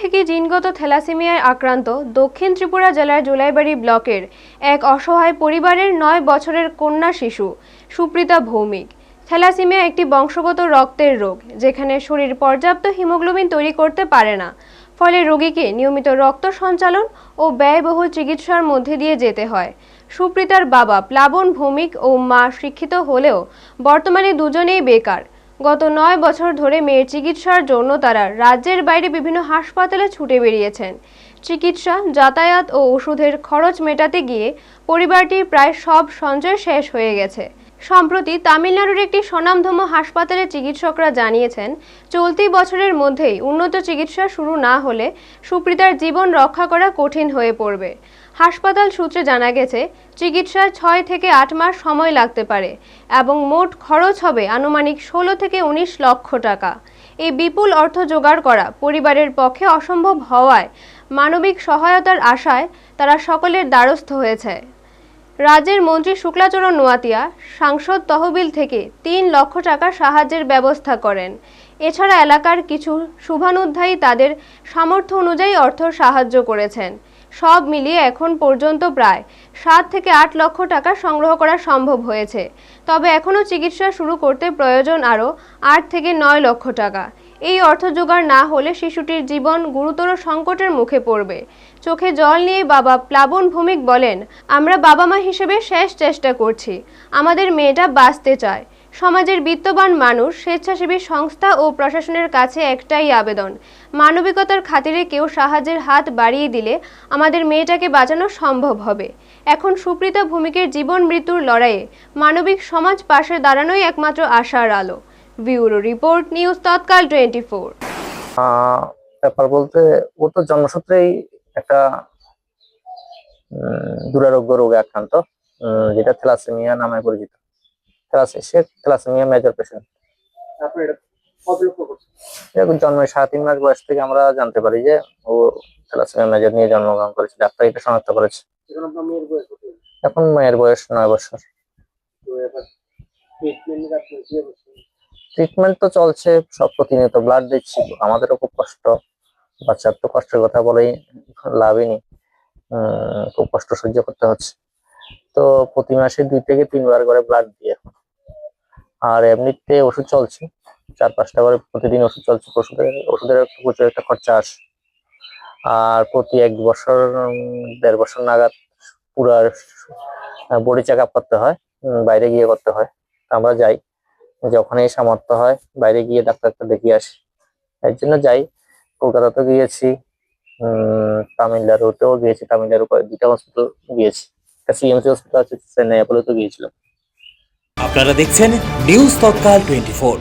থেকে জিনগত থ্যালাসেমিয়ায় আক্রান্ত দক্ষিণ ত্রিপুরা জেলার জুলাইবাড়ি ব্লকের এক অসহায় পরিবারের নয় বছরের কন্যা শিশু, সুপ্রিতা ভৌমিক। থ্যালাসেমিয়া একটি বংশগত রক্তের রোগ, যেখানে শরীর পর্যাপ্ত হিমোগ্লোবিন তৈরি করতে পারে না। ফলে রোগীকে নিয়মিত রক্ত সঞ্চালন ও ব্যয়বহুল চিকিৎসার মধ্যে দিয়ে যেতে হয়। সুপ্রিতার বাবা প্লাবন ভৌমিক ও মা শিক্ষিত হলেও বর্তমানে দুজনেই বেকার। গত নয় বছর ধরে মেয়ের চিকিৎসার জন্য তারা রাজ্যের বাইরে বিভিন্ন হাসপাতালে ছুটে বেরিয়েছেন। চিকিৎসা, যাতায়াত ও ওষুধের খরচ মেটাতে গিয়ে পরিবারটির প্রায় সব সঞ্চয় শেষ হয়ে গেছে। সম্প্রতি তামিলনাড়ুর একটি স্বনামধন্য হাসপাতালে চিকিৎসকরা জানিয়েছেন, চলতি বছরের মধ্যেই উন্নত চিকিৎসা শুরু না হলে সুপ্রিতার জীবন রক্ষা করা কঠিন হয়ে পড়বে। হাসপাতাল সূত্রে জানা গেছে, চিকিৎসার ছয় থেকে আট মাস সময় লাগতে পারে এবং মোট খরচ হবে আনুমানিক ষোলো থেকে উনিশ লক্ষ টাকা। এই বিপুল অর্থ জোগাড় করা পরিবারের পক্ষে অসম্ভব হওয়ায় মানবিক সহায়তার আশায় তারা সকলের দ্বারস্থ হয়েছে। রাজ্যের মন্ত্রী শুক্লাচরণ নোয়াতিয়া, সাংসদ তহবিল থেকে তিন লক্ষ টাকা সাহায্যের ব্যবস্থা করেন। এছাড়া এলাকার কিছু শুভানুধ্যায়ী তাদের সামর্থ্য অনুযায়ী অর্থ সাহায্য করেছেন। সব মিলিয়ে এখন পর্যন্ত প্রায় সাত থেকে আট লক্ষ টাকা সংগ্রহ করা সম্ভব হয়েছে। তবে এখনও চিকিৎসা শুরু করতে প্রয়োজন আরও আট থেকে নয় লক্ষ টাকা। এই অর্থ জোগাড় না হলে শিশুটির জীবন গুরুতর সংকটের মুখে পড়বে। চোখে জল নিয়ে বাবা প্লাবন ভৌমিক বলেন, আমরা বাবা মা হিসেবে শেষ চেষ্টা করছি। আমাদের মেয়েটা বাঁচতে চায়। সমাজের বিত্তবান মানুষ, স্বেচ্ছাসেবী সংস্থা ও প্রশাসনের কাছে একটাই আবেদন। মানবিকতার খাতিরে কেউ সাহায্যের হাত বাড়িয়ে দিলে আমাদের মেয়েটাকে বাঁচানো সম্ভব হবে। এখন সুপ্রিতা ভূমিকের জীবন মৃত্যুর লড়াইয়ে মানবিক সমাজ পাশে দাঁড়ানোই একমাত্র আশার আলো। Bureau report news Tatkal twenty four. আহ, ব্যাপার বলতে ও তো জন্মসূত্রেই একটা উম, দুরারোগ্য রোগে আক্রান্ত যেটা থ্যালাসেমিয়া নামে পরিচিত। সে থ্যালাসেমিয়া মেজর পেশেন্ট জন্মের সাড়ে তিন মাস বয়স থেকে আমরা জানতে পারি যে ও থ্যালাসেমিয়া মেজর নিয়ে জন্মগ্রহণ করেছে ডাক্তার এটা শনাক্ত করেছে। এখন আপনার মেয়ের বয়স কত? এখন মেয়ের বয়স নয় বছর। ট্রিটমেন্ট তো চলছে, সব প্রতিনিয়ত ব্লাড দিচ্ছি, আমাদেরও খুব কষ্ট। বাচ্চার তো কষ্টের কথা বলেই লাভই নেই খুব কষ্ট সহ্য করতে হচ্ছে। তো প্রতি মাসে দুই থেকে তিনবার করে ব্লাড এখন। আর এমনিতে ওষুধ চলছে, চার পাঁচটা করে প্রতিদিন ওষুধ চলছে, ওষুধের ওষুধের একটু প্রচুর একটা খরচা আসে। আর প্রতি এক বছর দেড় বছর নাগাদ পুরা বডি চেক আপ করতে হয় বাইরে গিয়ে করতে হয়। আমরা যাই। যখনই সামর্থ্য হয়, বাইরে গিয়ে ডাক্তারটা দেখিয়ে আসি। এর জন্য যাই। কলকাতাতে গিয়েছি তামিলনাড়ুতেও গিয়েছি তামিলনাড়ু দুটা হসপিটাল গিয়েছি। একটা সিএমসি হসপিটাল আছে, চেন্নাই অ্যাপোলোতে গিয়েছিলাম। আপনারা দেখছেন নিউজ তৎকাল টোয়েন্টি ফোর